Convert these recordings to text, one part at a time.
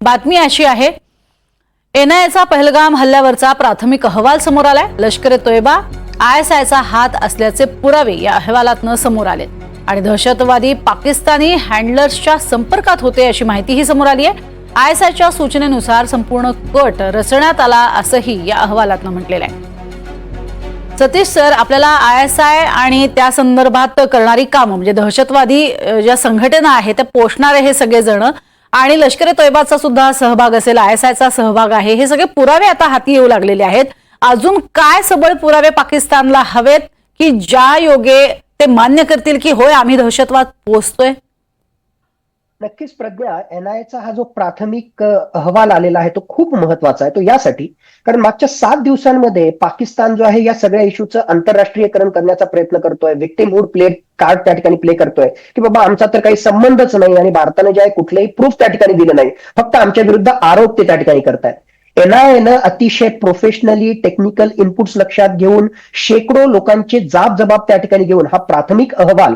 बातमी अशी आहे एनआयएचा पहलगाम हल्ल्यावरचा प्राथमिक अहवाल समोर आलाय. लष्कर ए तोयबा आय एस आयचा हात असल्याचे पुरावे या अहवालातनं समोर आले. आणि दहशतवादी पाकिस्तानी हँडलर्सच्या संपर्कात होते अशी माहितीही समोर आली आहे आय एस आयच्या सूचनेनुसार संपूर्ण कट रचण्यात आला असंही या अहवालातनं म्हटलेलं आहे. सतीश सर आपल्याला आय एस आय आणि त्या संदर्भात करणारी कामं म्हणजे दहशतवादी ज्या संघटना आहेत त्या पोषणारे हे सगळेजण आणि लष्कर तैबाचा तोयबाचा सुद्धा सहभाग असेल आयएसआयचा सहभाग आहे हे सगळे पुरावे आता हाती येऊ लागलेले आहेत. अजून काय सबळ पुरावे पाकिस्तानला हवेत की ज्या योगे ते मान्य करतील की होय आम्ही दहशतवाद पोचतोय? नक्कीच प्रज्ञा एनआयचा हा जो प्राथमिक अहवाल आलेला आहे तो खूप महत्त्वाचा आहे. तो यासाठी कारण मागच्या सात दिवसांमध्ये पाकिस्तान जो आहे या सगळ्या इश्यूचं आंतरराष्ट्रीयकरण करण्याचा प्रयत्न करतोय. विक्टिमूड प्ले कार्ड त्या ठिकाणी प्ले करतोय. की बाबा आमचा तर काही संबंधच नाही आणि भारताने जे आहे कुठलेही प्रूफ त्या ठिकाणी दिलं नाही. फक्त आमच्या विरुद्ध आरोप ते त्या ठिकाणी करतायत. एनआयएनं अतिशय प्रोफेशनली टेक्निकल इनपुट्स लक्षात घेऊन शेकडो लोकांचे जाब जबाब त्या ठिकाणी घेऊन हा प्राथमिक अहवाल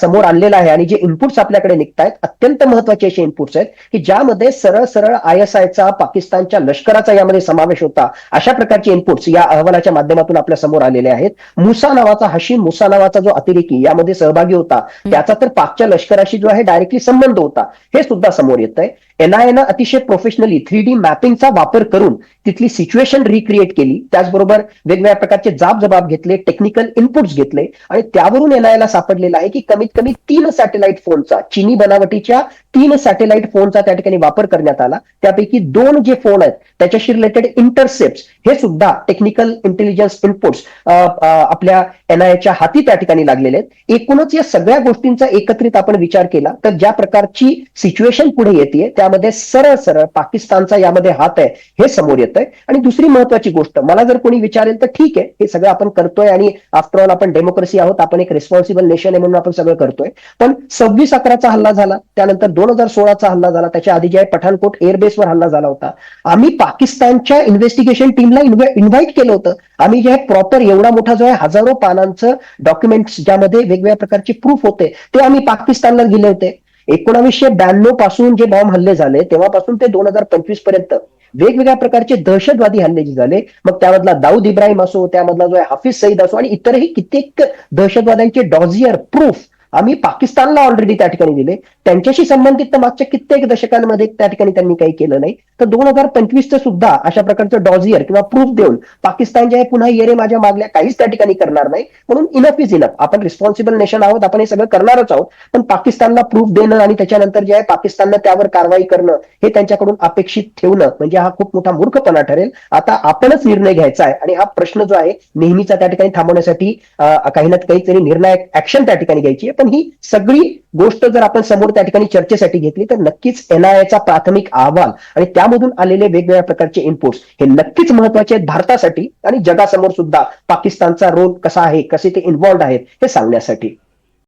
समोर आणलेला आहे. आणि जे इनपुट्स आपल्याकडे निघतायत अत्यंत महत्त्वाचे असे इनपुट्स आहेत की ज्यामध्ये सरळ सरळ आय एस आयचा पाकिस्तानच्या लष्कराचा यामध्ये समावेश होता अशा प्रकारचे इनपुट्स या अहवालाच्या माध्यमातून आपल्यासमोर आलेले आहेत. मुसा नावाचा हशीम मुसा नावाचा जो अतिरेकी यामध्ये सहभागी होता त्याचा तर पाकच्या लष्कराशी जो आहे डायरेक्टली संबंध होता हे सुद्धा समोर येत आहे एनआयएनं अतिशय प्रोफेशनली थ्री डी मॅपिंगचा वापर करून तिथली सिच्युएशन रिक्रिएट केली. त्याचबरोबर वेगवेगळ्या प्रकारचे जाब जबाब घेतले टेक्निकल इनपुट्स घेतले आणि त्यावरून एनआयला सापडलेलं आहे की कमीत कमी तीन सॅटेलाइट फोनचा चिनी बनावटीच्या तीन सॅटेलाइट फोनचा त्या ठिकाणी वापर करण्यात आला. त्यापैकी दोन जे फोन आहेत त्याच्याशी रिलेटेड इंटरसेप्ट हे सुद्धा टेक्निकल इंटेलिजन्स इनपुट्स आपल्या एनआयच्या हाती त्या ठिकाणी लागलेले आहेत. एकूणच या सगळ्या गोष्टींचा एकत्रित आपण विचार केला तर ज्या प्रकारची सिच्युएशन पुढे येते त्यामध्ये सरळ सरळ पाकिस्तानचा यामध्ये हात आहे हे समोर येत आहे आणि दुसरी महत्वाची गोष्ट मला जर कोणी विचारेल तर ठीक आहे हे सगळं आपण करतोय आणि आफ्टर ऑल आपण डेमोक्रेसी आहोत आपण एक रिस्पॉन्सिबल नेशन आहे म्हणून आपण सगळं करतोय. पण सव्वीस अकराचा हल्ला झाला त्यानंतर दोन हजार सोळाचा हल्ला झाला त्याच्या आधी जे आहे पठाणकोट एअरबेसवर हल्ला झाला होता. आम्ही पाकिस्तानच्या इन्व्हेस्टिगेशन टीमला इन्व्हाइट केलं होतं. आम्ही जे आहे प्रॉपर एवढा मोठा जो आहे हजारो पानांचं डॉक्युमेंट्स ज्यामध्ये वेगवेगळ्या प्रकारचे प्रूफ होते ते आम्ही पाकिस्तानला दिले होते. एकोणावीसशे ब्याण्णवपासून जे बॉम्ब हल्ले झाले तेव्हापासून ते दोन हजार पंचवीसपर्यंत वेगवेगळ्या प्रकारचे दहशतवादी हल्ले जे झाले मग त्यामधला दाऊद इब्राहिम असो त्यामधला जो आहे हाफिज सईद असो आणि इतरही कित्येक दहशतवाद्यांचे डॉझियर प्रूफ आम्ही पाकिस्तानला ऑलरेडी त्या ठिकाणी दिले. त्यांच्याशी संबंधित तर मागच्या कित्येक दशकांमध्ये त्या ठिकाणी त्यांनी काही केलं नाही. तर दोन हजार पंचवीसचं सुद्धा अशा प्रकारचं डॉझियर किंवा प्रूफ देऊन पाकिस्तान जे आहे पुन्हा येरे माझ्या मागल्या काहीच त्या ठिकाणी करणार नाही. म्हणून इनफ इज इनफ आपण रिस्पॉन्सिबल नेशन आहोत आपण हे सगळं करणारच आहोत. पण पाकिस्तानला प्रूफ देणं आणि त्याच्यानंतर जे आहे पाकिस्ताननं त्यावर कारवाई करणं हे त्यांच्याकडून अपेक्षित ठेवणं म्हणजे हा खूप मोठा मूर्खपणा ठरेल. आता आपणच निर्णय घ्यायचा आहे आणि हा प्रश्न जो आहे नेहमीचा त्या ठिकाणी थांबवण्यासाठी काही ना काहीतरी निर्णायक ऍक्शन त्या ठिकाणी घ्यायची आहे. पण ही सगळी गोष्ट जर आपण समोर त्या ठिकाणी चर्चेसाठी घेतली तर नक्कीच एनआयएचा प्राथमिक अहवाल आणि त्यामधून आलेले वेगवेगळ्या प्रकारचे इनपुट्स हे नक्कीच महत्त्वाचे आहेत भारतासाठी आणि जगासमोर सुद्धा पाकिस्तानचा रोल कसा आहे कसे ते इन्व्हॉल्ड आहेत हे सांगण्यासाठी.